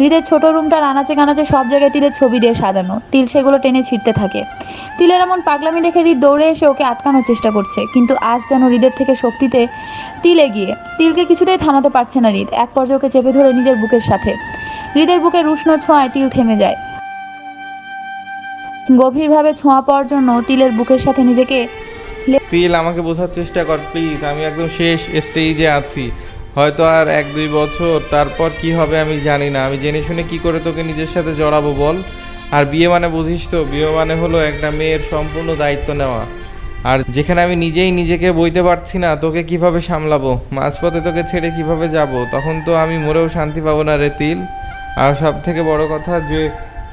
হৃদের ছোট রুমটার আনাচে কানাচে সব জায়গায় তিলের ছবি দিয়ে সাজানো। তিল সেগুলো টেনে ছিঁড়তে থাকে। তিলের এমন পাগলামি দেখে হৃদ দৌড়ে এসে ওকে আটকানোর চেষ্টা করছে, কিন্তু আজ যেন হৃদের থেকে শক্তিতে তিল এগিয়ে। তিলকে কিছুতেই থামাতে পারছে না হৃদ, এক পর্যায়ে ওকে চেপে ধরে নিজের বুকের সাথে। হৃদের বুকের উষ্ণ ছোঁয়ায় তিল থেমে যায়। গভীরভাবে ছোঁয়া পাওয়ার জন্য তিলের বুকের সাথে নিজেকে তিল, আমাকে বোঝার চেষ্টা কর প্লিজ আমি একদম শেষ স্টেজে আছি। হয়তো আর এক দুই বছর তারপর কি হবে আমি জানি না। আমি জেনে শুনে কি করে তোকে নিজের সাথে জড়াবো বল? আর বিয়ে মানে বুঝিস তো বিয়ে মানে হলো একটা মেয়ের সম্পূর্ণ দায়িত্ব নেওয়া। আর যেখানে আমি নিজেই নিজেকে বইতে পারছি না তোকে কীভাবে সামলাবো? মাঝপথে তোকে ছেড়ে কীভাবে যাব? তখন তো আমি মরেও শান্তি পাবো না রে তিল। আর সব থেকে বড় কথা যে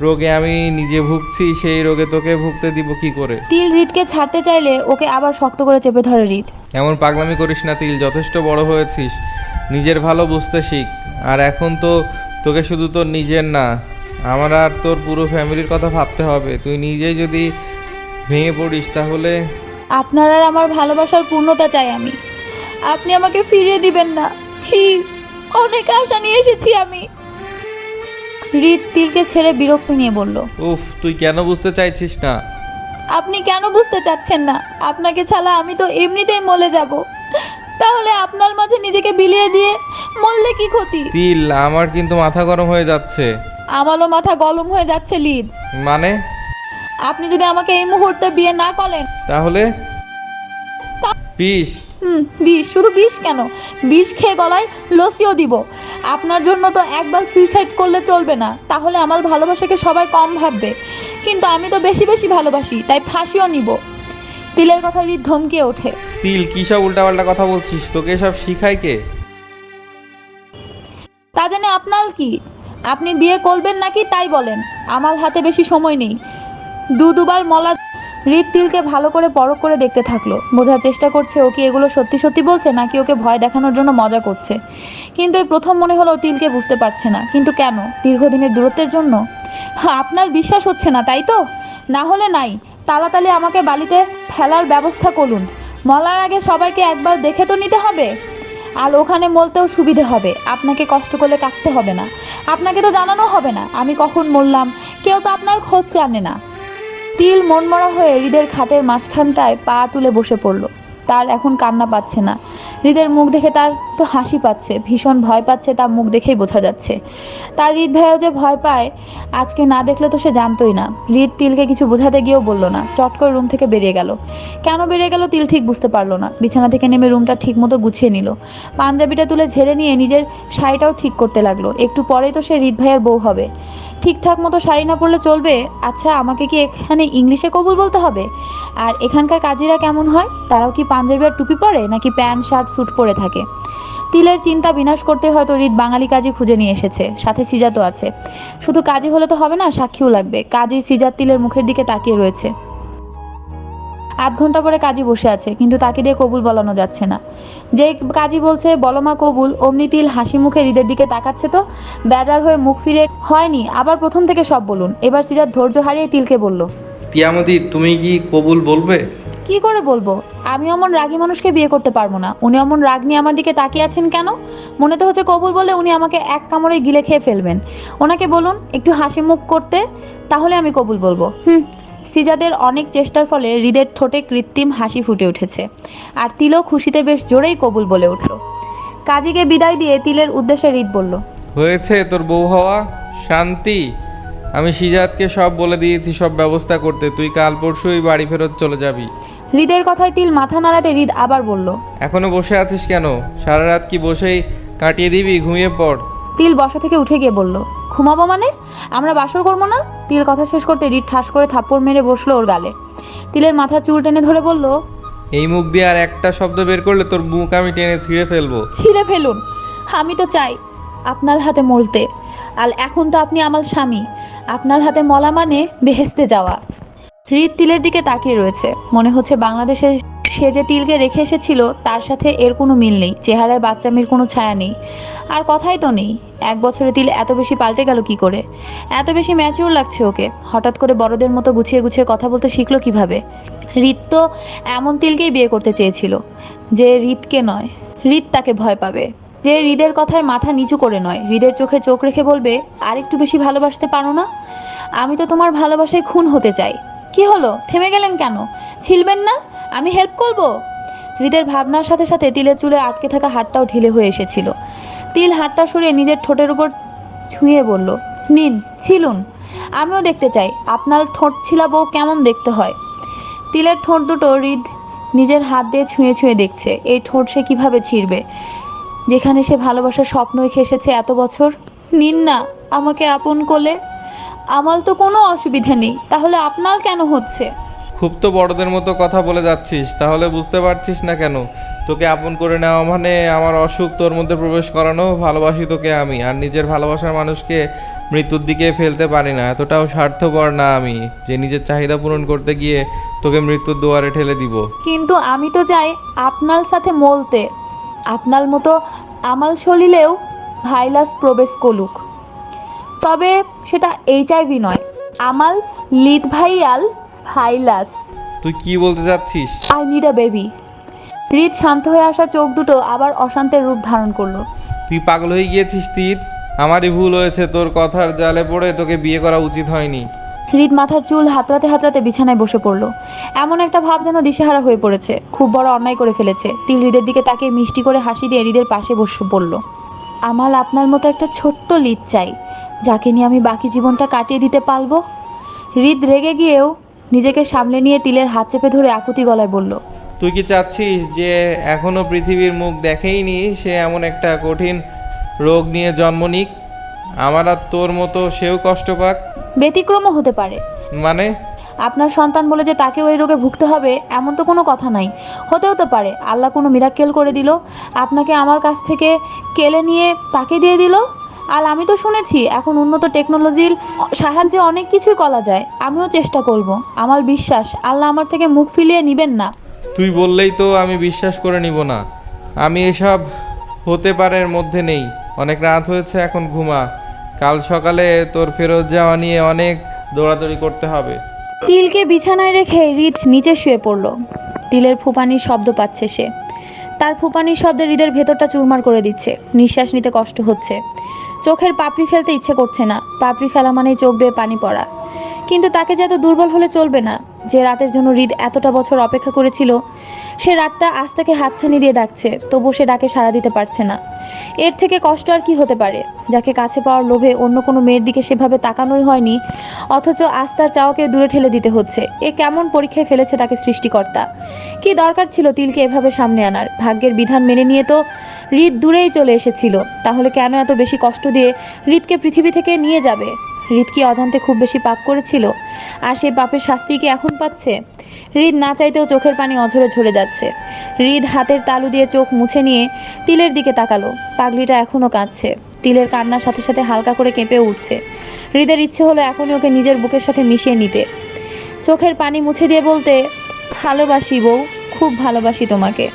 রোগে আমি নিজে ভুগছি সেই রোগে তোকে ভুগতে দিব কি করে? তিল হৃদকে ছাড়তে চাইলে ওকে আবার শক্ত করে চেপে ধরে হৃদ। এমন পাগলামি করিস না তিল যথেষ্ট বড় হয়েছিস। নিজের ভালো বুঝতে শিখ। আর এখন তো তোকে শুধু তোর নিজের না আমার আর তোর পুরো ফ্যামিলির কথা ভাবতে হবে। তুই নিজেই যদি ভেঙে পড়িস তাহলে? আপনার আর আমার ভালোবাসার পূর্ণতা চাই আমি। আপনি আমাকে ফিরিয়ে দিবেন না। প্লিজ অনেক আশা নিয়ে এসেছি আমি। হৃদ তিলকে ছেড়ে বিরক্ত নিয়ে বলল উফ তুই কেন বুঝতে চাইছিস না? আপনি কেন বুঝতে চাচ্ছেন না? আপনাকে ছাড়া আমি তো এমনিতেই মলে যাব। তাহলে আপনার মাঝে নিজেকে বিলিয়ে দিয়ে মরলে কি ক্ষতি? তিল আমার কিন্তু মাথা গরম হয়ে যাচ্ছে। আমারও মাথা গরম হয়ে যাচ্ছে লিদ মানে? আপনি যদি আমাকে এই মুহূর্তে বিয়ে না করেন তাহলে? পিস হুম বিষ। শুধু বিষ কেন? বিষ খেয়ে গলায় লসিও দিব। আপনার জন্য তো একবার সুইসাইড করলে চলবে না। তাহলে আমার ভালোবাসাকে সবাই কম ভাববে। কিন্তু আমি তো বেশি বেশি ভালোবাসি তাই ফাঁসিও নিব। তিলের কথা হৃদ ধমকে ওঠে। তিল কি সব উল্টাপাল্টা কথা বলছিস? তোকে সব শিখায় কে? তা জানে আপনার কি? আপনি বিয়ে করবেন নাকি তাই বলেন। আমার হাতে বেশি সময় নেই। দু দুবার মলা হৃদ তিলকে ভালো করে পরখ করে দেখতে থাকল। বোঝার চেষ্টা করছে ও কি এগুলো সত্যি সত্যি বলছে নাকি ওকে ভয় দেখানোর জন্য মজা করছে। কিন্তু এই প্রথম মনে হলো তিলকে বুঝতে পারছে না। কিন্তু কেন? দীর্ঘদিনের দূরত্বের জন্য? আপনার বিশ্বাস হচ্ছে না তাই তো? না হলে নাই। তাড়াতাড়ি আমাকে বালিতে ফেলার ব্যবস্থা করুন। মলার আগে সবাইকে একবার দেখে তো নিতে হবে। আর ওখানে মলতেও সুবিধে হবে। আপনাকে কষ্ট করলে কাটতে হবে না। আপনাকে তো জানানো হবে না। আমি কখন মরলাম? কেউ তো আপনার খোঁজ জানে না। তিল মনমরা হয়ে হৃদের খাটের মাঝখানটায় পা তুলে বসে পড়ল। তার এখন কান্না পাচ্ছে না। হৃদের মুখ দেখে তার তো হাসি পাচ্ছে, ভীষণ ভয় পাচ্ছে তার মুখ দেখেই বোঝা যাচ্ছে। তার হৃদ ভাইও যে ভয় পায়, আজকে না দেখলে তো সে জানতোই না। হৃদ তিলকে কিছু বোঝাতে গিয়েও বলল না, চট করে রুম থেকে বেরিয়ে গেল। কেন বেরিয়ে গেল তিল ঠিক বুঝতে পারল না। বিছানা থেকে নেমে রুমটা ঠিক মতো গুছিয়ে নিল। পাঞ্জাবিটা তুলে ঝেড়ে নিয়ে নিজের শাড়িটাও ঠিক করতে লাগল। একটু পরেই তো সে হৃদ ভাইয়ের বউ হবে। ঠিকঠাক মতো শাড়ি না পরলে চলবে? আচ্ছা আমাকে কি এখানে ইংলিশে কবুল বলতে হবে? আর এখানকার কাজীরা কেমন হয়? তারাও কি পাঞ্জাবি আর টুপি পরে, নাকি প্যান্ট, শার্ট, স্যুট পরে থাকে? তিলের চিন্তা বিনাশ করতে হয়তো হৃদ বাঙালি কাজী খুঁজে নিয়ে এসেছে। সাথে সিজাতও আছে। শুধু কাজী হলে তো হবে না, সাক্ষীও লাগবে। কাজী সিজাত তিলের মুখের দিকে তাকিয়ে রয়েছে। আধ ঘণ্টা পরে কাজী বসে আছে, কিন্তু তাকে দিয়ে কবুল বলানো যাচ্ছে না। যে কাজী বলছে বলমা কবুল অমনি তিল হাসি মুখে হৃদের দিকে তাকাচ্ছে তো। বেজার হয়ে মুখ ফিরে হয়নি আবার প্রথম থেকে সব বলুন। এবার সিজাত ধৈর্য হারিয়ে তিলকে বলল তিয়ামতি তুমি কি কবুল বলবে? কি করে বলব? আমি অমন রাগী মানুষকে বিয়ে করতে পারব না। উনি অমন রাগ নিয়ে আমার দিকে তাকিয়ে আছেন কেন? মনে তো হচ্ছে কবুল বলে উনি আমাকে এক কামড়ে গিলে খেয়ে ফেলবেন। ওনাকে বলুন একটু হাসি মুখ করতে তাহলে আমি কবুল বলব। হুম সিজাদের অনেক চেষ্টার ফলে হৃদের ঠোঁটে কৃত্রিম হাসি ফুটে উঠেছে। আর তিলও খুশিতে বেশ জোরেই কবুল বলে উঠল। কাজীকে বিদায় দিয়ে তিলের উদ্দেশ্যে হৃদ বলল হয়েছে তোর বউ হওয়া? শান্তি? আমি সিজাদকে সব বলে দিয়েছি সব ব্যবস্থা করতে। তুই কাল পরশুই বাড়ি ফেরত চলে যাবি। হৃদের কথায় তিল মাথা নাড়াতে হৃদ আবার বলল এখনও বসে আছিস কেন? সারা রাত কি বসেই কাটিয়ে দিবি? ঘুমিয়ে পড়। তিল বসা থেকে উঠে গিয়ে বলল ঘুমাবো মানে? আমরা বাসর করব না? তিল কথা শেষ করতে রিট ঠাস করে থাপ্পড় মেরে বসল ওর গালে। তিলের মাথা চুল টেনে ধরে বলল এই মুখ দিয়ে আর একটা শব্দ বের করলে তোর মুখ আমি টেনে ছিঁড়ে ফেলব। ছিঁড়ে ফেলুন। আমি তো চাই আপনার হাতে মরতে। আর এখন তো আপনি আমার স্বামী। আপনার হাতে মলা মানে বেহেস্তে যাওয়া। হৃদ তিলের দিকে তাকিয়ে রয়েছে। মনে হচ্ছে বাংলাদেশে সে যে তিলকে রেখে এসেছিল, তার সাথে এর কোনো মিল নেই, চেহারায় বাচ্চামির কোনো ছায়া নেই। আর কথাই তো নেই, এক বছরে তিল এত বেশি পাল্টে গেল কি করে? এত বেশি ম্যাচিউর লাগছে ওকে, হঠাৎ করে বড়দের মতো গুছিয়ে গুছিয়ে কথা বলতে শিখলো কীভাবে? হৃদ তো এমন তিলকেই বিয়ে করতে চেয়েছিল, যে হৃদকে নয় হৃদ তাকে ভয় পাবে। যে হৃদের কথায় মাথা নিচু করে নয় হৃদের চোখে চোখ রেখে বলবে আর একটু বেশি ভালোবাসতে পারো না? আমি তো তোমার ভালোবাসায় খুন হতে চাই। কি হলো? থেমে গেলেন কেন? ছিলবেন না? আমি হেল্প করব? হৃদের ভাবনার সাথে সাথে তিলের চুলে আটকে থাকা হাতটাও ঢিলে হয়ে এসেছিল। তিল হাতটা সরিয়ে নিজের ঠোঁটের উপর ছুঁয়ে বলল, নিন, ছিলুন। আমিও দেখতে চাই, আপনার ঠোঁট ছিলাবো কেমন দেখতে হয়? তিলের ঠোঁট দুটো হৃদ নিজের হাত দিয়ে ছুঁয়ে ছুঁয়ে দেখছে, এই ঠোঁট সে কীভাবে ছিঁড়বে? যেখানে সে ভালোবাসার স্বপ্ন রেখে এসেছে এত বছর? নিন না, আমাকে আপন কোলে আমার তো কোনো অসুবিধা নেই, তাহলে আপনার কেন হচ্ছে? খুব তো বড়দের মতো কথা বলে যাচ্ছিস, তাহলে বুঝতে পারছিস না কেন? তোকে আপন করে নেওয়া মানে আমার অসুখ তোর মধ্যে প্রবেশ করানো, ভালোবাসি তোকে আমি, আর নিজের ভালোবাসার মানুষকে মৃত্যুর দিকে ফেলতে পারি না, এতটাও স্বার্থপর না আমি, যে নিজের চাহিদা পূরণ করতে গিয়ে তোকে মৃত্যুর দুয়ারে ঠেলে দিব। কিন্তু আমি তো চাই আপনার সাথে মলতে, আপনার মতো আমাল শলিলেও ভাইরাস প্রবেশ করুক। তবে সেটা এইচআইভি নয়, আমাল লিড ভাইয়াল ভাইরাস তুই কি বলতে চাচ্ছিস? I need a baby. হৃদ শান্ত হয়ে আসা চোখ দুটো আবার অশান্তের রূপ ধারণ করল। তুই পাগল হয়ে গিয়েছিস তীর? আমারই ভুল হয়েছে তোর কথার জালে পড়ে তোকে বিয়ে করা উচিত হয়নি। হৃদ মাথার চুল হাতড়াতে হাতড়াতে বিছানায় বসে পড়ল। এমন একটা ভাব যেন দিশেহারা হয়ে পড়েছে খুব বড় অন্যায় করে ফেলেছে। তিল হৃদের দিকে তাকে মিষ্টি করে হাসি দিয়ে হৃদের পাশে বসে পড়ল। আমাল আপনার মতো একটা ছোট্ট লিদ চাই যাকে নিয়ে আমি বাকি জীবনটা কাটিয়ে দিতে পারব? হৃদ রেগে গিয়েও নিজেকে সামলে নিয়ে তিলের হাত চেপে ধরে আকুতি গলায় বলল তুই কি চাচ্ছিস যে এখনও পৃথিবীর মুখ দেখেইনি? সে এমন একটা কঠিন রোগ নিয়ে জন্ম নিক। আমার আর তোর মতো সেও কষ্ট পাক। ব্যতিক্রমও হতে পারে। মানে? আপনার সন্তান বলে যে তাকেও ওই রোগে ভুগতে হবে এমন তো কোনো কথা নাই। হতেও তো পারে আল্লাহ কোনো মিরাক্কেল করে দিল। আপনাকে আমার কাছ থেকে কেলে নিয়ে তাকে দিয়ে দিল? আর আমি তো শুনেছি এখন উন্নত টেকনোলজির সাহায্যে অনেক কিছুই করা যায়। আমিও চেষ্টা করব আমার বিশ্বাস আল্লাহ আমার থেকে মুখ ফিলিয়ে নেবেন না। তুই বললেই তো আমি বিশ্বাস করে নিব না। আমি এসব হতে পারে এর মধ্যে নেই অনেক রাত হয়েছে এখন ঘুমা। কাল সকালে তোর ফেরত যাওয়া নিয়ে অনেক দৌড়াদৌড়ি করতে হবে। তিলকে বিছানায় রেখে রিচ নিচে শুয়ে পড়ল। তিলের ফুপানির শব্দ পাচ্ছে সে। তার ফুপানির শব্দে হৃদের ভেতরটা চুরমার করে দিচ্ছে। নিঃশ্বাস নিতে কষ্ট হচ্ছে। চোখের পাপড়ি ফেলতে ইচ্ছে করছে না। পাপড়ি ফেলা মানেই চোখ বেয়ে পানি পড়া। কিন্তু তাকে যে এত দুর্বল হলে চলবে না। যে রাতের জন্য হৃদ এতটা বছর অপেক্ষা করেছিল, সে রাতটা আজ তাকে হাতছানি দিয়ে ডাকছে তবু সে ডাকে সাড়া দিতে পারছে না। এর থেকে কষ্ট আর কি হতে পারে? যাকে কাছে পাওয়ার লোভে অন্য কোনো মেয়ের দিকে সেভাবে তাকানোই হয়নি, অথচ আজ তার চাওয়াকে দূরে ঠেলে দিতে হচ্ছে। এ কেমন পরীক্ষায় ফেলেছে তাকে সৃষ্টিকর্তা? কি দরকার ছিল তিলকে এভাবে সামনে আনার? ভাগ্যের বিধান মেনে নিয়ে তো হৃদ দূরেই চলে এসেছিল। তাহলে কেন এত বেশি কষ্ট দিয়ে হৃদকে পৃথিবী থেকে নিয়ে যাবে? হৃদ কি অজান্তে খুব বেশি পাপ করেছিল? আর সেই পাপের শাস্তি কি এখন পাচ্ছে? হৃদ না চাইতেও চোখের পানি অঝরে ঝরে যাচ্ছে। হৃদ হাতের তালু দিয়ে চোখ মুছে নিয়ে তিলের দিকে তাকালো। পাগলিটা এখনও কাঁদছে। তিলের কান্নার সাথে সাথে হালকা করে কেঁপে উঠছে। হৃদের ইচ্ছে হলো এখনই ওকে নিজের বুকের সাথে মিশিয়ে নিতে। চোখের পানি মুছে দিয়ে বলতে, ভালোবাসি বউ, খুব ভালোবাসি তোমাকে।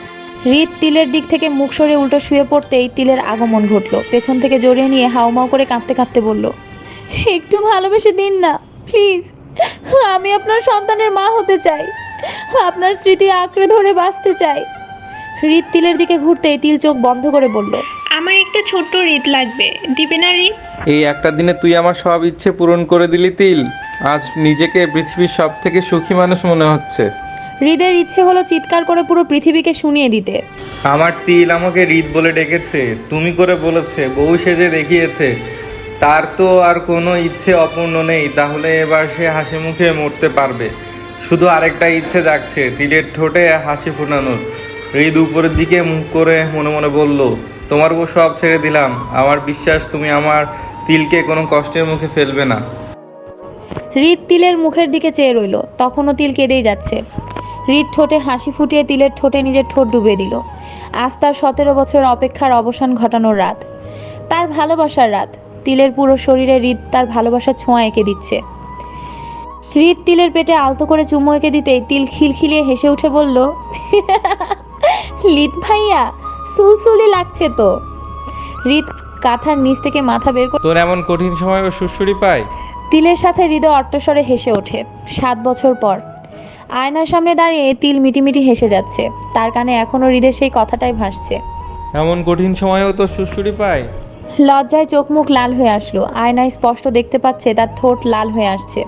হৃদ তিলের দিক থেকে মুখ সরে উল্টো শুয়ে পড়তেই তিলের আগমন ঘটলো। পেছন থেকে জড়িয়ে নিয়ে হাউমাউ করে কাঁদতে কাঁদতে বলল একটু ভালোবেসে দিন না প্লিজ। আমি আপনার সন্তানের মা হতে চাই। আপনার স্মৃতি আঁকড়ে ধরে বাঁচতে চাই। হৃদ তিলের দিকে ঘুরতেই তিল চোখ বন্ধ করে বলল আমার একটা ছোট্ট রিদ লাগবে দিবে না রিদ এই একটা দিনে তুই আমার সব ইচ্ছে পূরণ করে দিলি তিল। আজ নিজেকে পৃথিবীর সব থেকে সুখী মানুষ মনে হচ্ছে। হৃদের ইচ্ছে হলো চিৎকার করে পুরো পৃথিবীকে শুনিয়ে দিতে। আমার তিল আমাকে হৃদ বলে ডেকেছে তুমি করে বলেছে বউ সেজে দেখিয়েছে। তার তো আর কোনো ইচ্ছে অপূর্ণ নেই তাহলে এবার সে হাসি মুখে মরতে পারবে। শুধু আরেকটা ইচ্ছে জাগছে তিলের ঠোঁটে হাসি ফোটানোর। হৃদ উপরের দিকে মুখ করে মনে মনে বলল তোমার বউ সব ছেড়ে দিলাম আমার বিশ্বাস তুমি আমার তিলকে কোনো কষ্টের মুখে ফেলবে না। হৃদ তিলের মুখের দিকে চেয়ে রইল তখনও তিল কেঁদেই যাচ্ছে। হৃদ ঠোঁটে হাসি ফুটিয়ে তিলের ঠোঁটে নিজের ঠোঁট ডুবিয়ে দিল। আজ তার সতেরো বছর অপেক্ষার অবসান ঘটানোর রাত। তার ভালোবাসার রাত। তিলের পুরো শরীরে হৃদ তার ভালোবাসার ছোঁয়া এঁকে দিচ্ছে। হৃদ তিলের পেটে আলতো করে চুমো এঁকে দিতেই তিল খিলখিলিয়ে হেসে উঠে বলল লিত ভাইয়া সুলসুলি লাগছে তো। হৃদ কাঁথার নিচ থেকে মাথা বের করে তোর এমন কঠিন সময় ও পায়? তিলের সাথে হৃদয় অট্টস্বরে হেসে ওঠে। সাত বছর পর আয়নার সামনে দাঁড়িয়ে তিল মিটিমিটি হেসে যাচ্ছে। তার কানে এখনও হৃদের সেই কথাটাই ভাসছে। এমন কঠিন সময়েও তো সুশ্রুরি পায়। লজ্জায় চোখ মুখ লাল হয়ে আসলো। আয়নায় স্পষ্ট দেখতে পাচ্ছে তার ঠোঁট লাল হয়ে আসছে।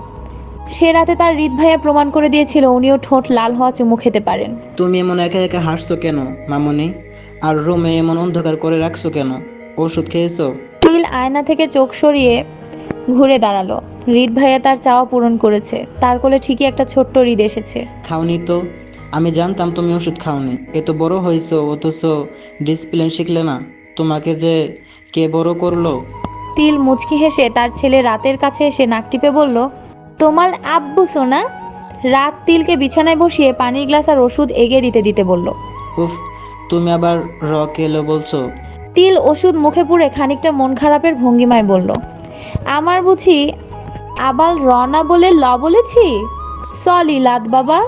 সে রাতে তার হৃদ ভাইয়া প্রমাণ করে দিয়েছিল উনিও ঠোঁট লাল হওয়া চুমু খেতে পারেন। তুমি এমন একা একা হাসছো কেন মামনি? আর রুমে এমন অন্ধকার করে রাখছো কেন? ওষুধ খেয়েছো? তিল আয়না থেকে চোখ সরিয়ে ঘুরে দাঁড়াল। হৃদ ভাইয়া তার চাওয়া পূরণ করেছে। তার কোলে ঠিকই একটা ছোট্ট রিদ এসেছে। খাওনি তো। আমি জানতাম তুমি ওষুধ খাওনি। এত বড় হয়েছো অথচ ডিসপ্লিন শিখলে না। তোমাকে যে কে বড় করল? তিল মুচকি হেসে তার ছেলে রাতের কাছে এসে নাক টিপে বলল তোমার আব্বু সোনা? রাত তিলকে বিছানায় বসিয়ে পানির গ্লাস আর ওষুধ এগিয়ে দিতে দিতে বলল উফ তুমি আবার রক এলো বলছো। তিল ওষুধ মুখে পুড়ে খানিকটা মন খারাপের ভঙ্গিমায় বলল আমার বুঝি আবাল রনা বলে ল বলেছি? সলি লাদ বাবা।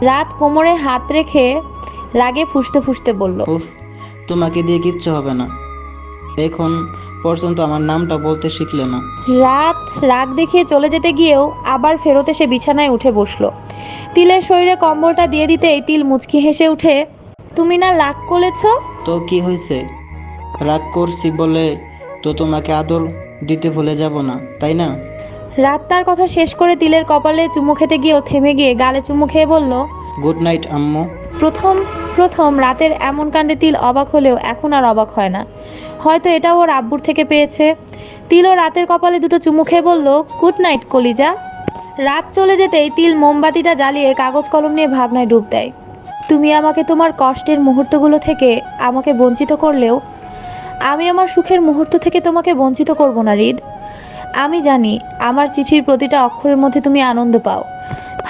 রাত কোমরে হাত রেখে রাগে ফুসতে ফুসতে বলল। উফ তোমাকে দিয়ে কিচ্ছু হবে না। এখন পর্যন্ত আমার নামটা বলতে শিখলে না। রাত রাগ দেখিয়ে চলে যেতে গিয়েও আবার ফেরত এসে বিছানায় উঠে বসল। তিলের শরীরে কম্বলটা দিয়ে দিতেই তিল মুচকি হেসে উঠে তুমি না লাগ করেছ? তো কি হয়েছে? রাগ করছি বলে তো তোমাকে আদর দিতে ভুলে যাব না তাই না? রাত তার কথা শেষ করে তিলের কপালে চুমু খেতে গিয়েও থেমে গিয়ে গালে চুমু খেয়ে বলল গুড নাইট আম্মু। প্রথম প্রথম রাতের এমন কাণ্ডে তিল অবাক হলেও এখন আর অবাক হয় না। হয়তো এটাও ওর আব্বুর থেকে পেয়েছে। তিলও রাতের কপালে দুটো চুমু খেয়ে বলল গুড নাইট কলিজা। রাত চলে যেতেই তিল মোমবাতিটা জ্বালিয়ে কাগজ কলম নিয়ে ভাবনায় ডুব দেয়। তুমি আমাকে তোমার কষ্টের মুহূর্তগুলো থেকে আমাকে বঞ্চিত করলেও আমি আমার সুখের মুহূর্ত থেকে তোমাকে বঞ্চিত করব না হৃদ আমি জানি আমার চিঠির প্রতিটা অক্ষরের মধ্যে তুমি আনন্দ পাও,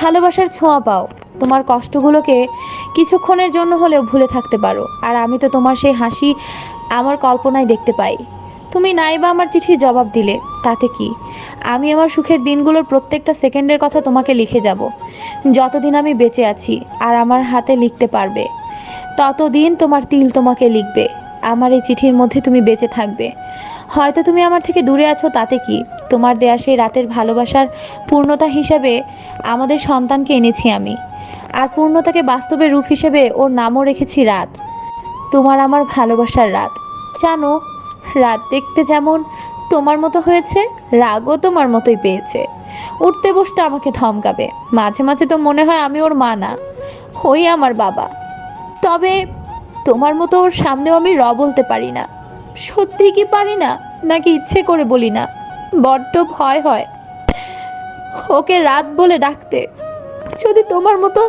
ভালোবাসার ছোঁয়া পাও। তোমার কষ্টগুলোকে কিছুক্ষণের জন্য হলেও ভুলে থাকতে পারো, আর আমি তো তোমার সেই হাসি আমার কল্পনায় দেখতে পাই। তুমি নাই বা আমার চিঠির জবাব দিলে, তাতে কি? আমি আমার সুখের দিনগুলোর প্রত্যেকটা সেকেন্ডের কথা তোমাকে লিখে যাব, যতদিন আমি বেঁচে আছি, আর আমার হাতে লিখতে পারবে। ততদিন তোমার তিল তোমাকে লিখবে, আমার এই চিঠির মধ্যে তুমি বেঁচে থাকবে। হয়তো তুমি আমার থেকে দূরে আছো, তাতে কি? তোমার দেয়া সেই রাতের ভালোবাসার পূর্ণতা হিসাবে আমাদের সন্তানকে এনেছি আমি। আর পূর্ণতাকে বাস্তবে রূপ হিসেবে ওর নামও রেখেছি রাত। তোমার আমার ভালোবাসার রাত। জানো, রাত দেখতে যেমন তোমার মতো হয়েছে, রাগও তোমার মতোই পেয়েছে। উঠতে বসতে আমাকে ধমকাবে। মাঝে মাঝে তো মনে হয় আমি ওর মা না হই আমার বাবা। তবে তোমার মতো ওর সামনেও আমি র বলতে পারি না। সত্যি কি পারি না? নাকি ইচ্ছে করে বলি না? বড্ড ভয় হয়। ওকে রাত বলে ডাকতে। যদি তোমার মতো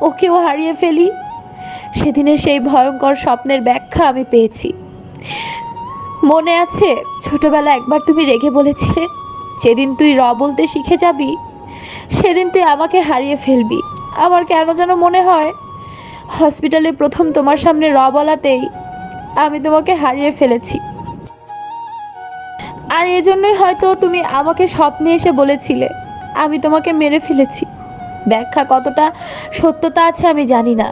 ওকেও হারিয়ে ফেলি, সেদিনের সেই ভয়ঙ্কর স্বপ্নের ব্যাখ্যা আমি পেয়েছি। মনে আছে ছোটবেলা একবার তুমি রেগে বলেছিলে, যেদিন তুই র বলতে শিখে যাবি, সেদিন তুই আমাকে হারিয়ে ফেলবি। আমার কেন যেন মনে হয় হসপিটালে প্রথম তোমার সামনে র বলাতেই আমি তোমাকে হারিয়ে ফেলেছি। আর এজন্যই হয়তো তুমি আমাকে স্বপ্নে এসে বলেছিলে, আমি তোমাকে মেরে ফেলেছি। ব্যাখ্যা কতটা সত্যতা আছে আমি জানি না,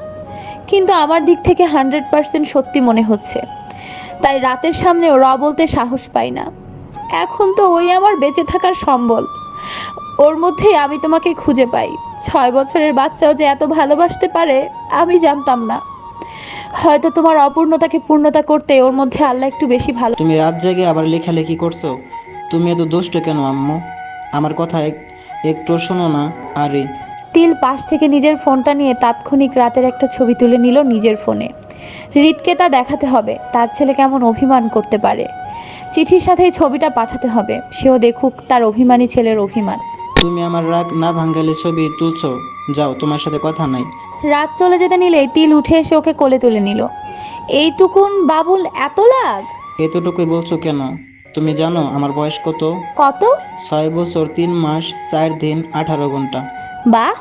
কিন্তু আমার দিক থেকে হান্ড্রেড পার্সেন্ট সত্যি মনে হচ্ছে। তাই রাতের সামনেও র বলতে সাহস পাই না। এখন তো ওই আমার বেঁচে থাকার সম্বল। ওর মধ্যেই আমি তোমাকে খুঁজে পাই। ছয় বছরের বাচ্চাও যে এত ভালোবাসতে পারে, আমি জানতাম না। হয়তো তোমার অপূর্ণতাকে পূর্ণতা করতে ওর মধ্যে আল্লাহ একটু বেশি ভালো তুমি রাত জেগে আবার লেখালেখি করছ। তুমি এত দুষ্ট কেন আম্মু? আমার কথা এক- একটু শোনো না আরে। তিল পাশ থেকে নিজের ফোনটা নিয়ে তাৎক্ষণিক রাতের একটা ছবি তুলে নিল নিজের ফোনে। হৃদকে তা দেখাতে হবে তার ছেলে কেমন অভিমান করতে পারে। চিঠির সাথে এই ছবিটা পাঠাতে হবে সেও দেখুক তার অভিমানী ছেলের অভিমান। তুমি আমার রাগ না ভাঙ্গালে ছবি তুলছো। যাও তোমার সাথে কথা নাই। রাত চলে যেতে নিলে তিল উঠে এসে ওকে কোলে তুলে নিল। এইটুকুন বাবুল এত লাগ এতটুকুই বলছো কেন? তুমি জানো আমার বয়স কত? কত? ছয় বছর তিন মাস চার দিন আঠারো ঘণ্টা। বাহ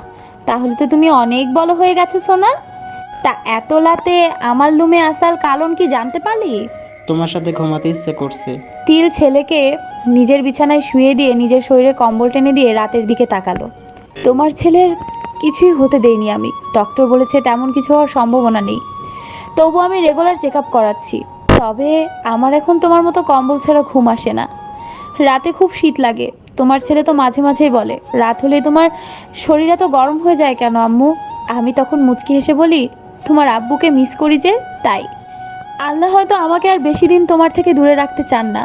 তাহলে তো তুমি অনেক বড় হয়ে গেছো সোনা। তা এত লাতে আমার লুমে আসাল কারণ কি জানতে পারলি? তোমার সাথে ঘুমাতে ইচ্ছে করছে। তিল ছেলেকে নিজের বিছানায় শুয়ে দিয়ে নিজের শরীরে কম্বল টেনে দিয়ে রাতের দিকে তাকালো। তোমার ছেলের কিছুই হতে দেইনি আমি। ডক্টর বলেছে তেমন কিছু হওয়ার সম্ভাবনা নেই। তবু আমি রেগুলার চেক আপ করাচ্ছি। তবে আমার এখন তোমার মতো কম্বল ছাড়া ঘুম আসে না। রাতে খুব শীত লাগে। তোমার ছেলে তো মাঝে মাঝেই বলে, রাত হলে তোমার শরীর এত গরম হয়ে যায় কেন আম্মু? আমি তখন মুচকি হেসে বলি, তোমার আব্বুকে মিস করি যে, তাই। আল্লাহ হয়তো আমাকে আর বেশি দিন তোমার থেকে দূরে রাখতে চান না।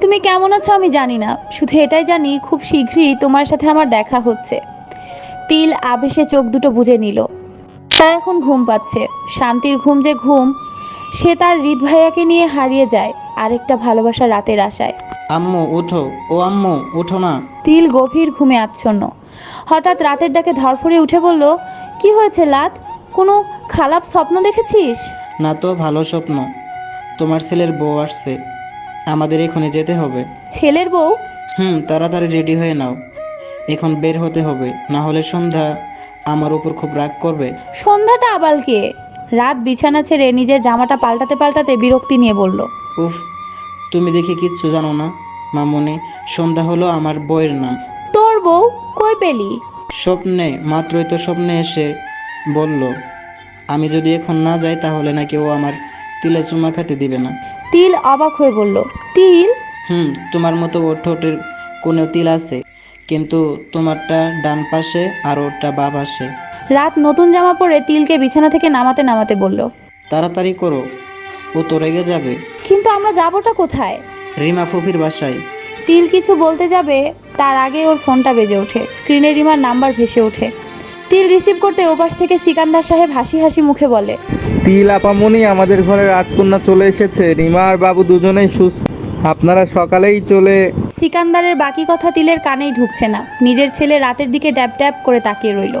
তুমি কেমন আছো আমি জানি না। শুধু এটাই জানি, খুব শীঘ্রই তোমার সাথে আমার দেখা হচ্ছে। তিল আবেশে চোখ দুটো বুঝে নিল। তার এখন ঘুম পাচ্ছে। শান্তির ঘুম যে ঘুম সে তার হৃদ ভাইয়াকে নিয়ে হারিয়ে যায় আরেকটা ভালোবাসা রাতের আশায়। আম্মু উঠো। ও আম্মু উঠো না। তিল গভীর ঘুমে আচ্ছন্ন। হঠাৎ রাতের ডাকে ধরফড়ে উঠে বলল কি হয়েছে লাত? কোনো খারাপ স্বপ্ন দেখেছিস? না তো ভালো স্বপ্ন। তোমার ছেলের বউ আসছে। আমাদের এখনই যেতে হবে। ছেলের বউ? হুম তাড়াতাড়ি রেডি হয়ে নাও। এখন বের হতে হবে। না হলে সন্ধ্যা আমার উপর খুব রাগ করবে। সন্ধ্যাটা আবাল কে? রাত বিছানা ছেড়ে নিজের জামাটা পাল্টাতে পাল্টাতে বিরক্তি নিয়ে বলল উফ তুমি দেখি কিচ্ছু জানো না মামনি সন্ধ্যা হলো আমার বইয়ের নাম। তোর বউ কই পেলি? স্বপ্নে মাত্রই তো স্বপ্নে এসে বলল আমি যদি এখন না যাই তাহলে নাকি ও আমার তিলে চুমা খেতে দিবে না। তিল অবাক হয়ে বলল তিল? হুম তোমার মতো ওর ঠোঁটের কোনো তিল আছে। কিন্তু তোমারটা ডান পাশে আর ওরটা বা পাশে। রাত নতুন জামা পরে তিলকে বিছানা থেকে নামাতে নামাতে বলল তাড়াতাড়ি করো ও তো রেগে যাবে। কিন্তু আমরা যাবোটা কোথায়? রিমা ফুফির বাসায়। তিল কিছু বলতে যাবে তার আগে ওর ফোনটা বেজে ওঠে। স্ক্রিনে রিমার নাম্বার ভেসে ওঠে। তিল রিসিভ করতে ওপাশ থেকে সিকান্দার সাহেব হাসি হাসি মুখে বলে তিল আপামনি আমাদের ঘরে রাজকন্যা চলে এসেছে। রিমা আর বাবু দুজনেই সুস্থ। আপনারা সকালেই চলে সিকান্দারের বাকি কথা তিলের কানেই ঢুকছে না। নিজের ছেলে রাতের দিকে ড্যাব ড্যাব করে তাকিয়ে রইল।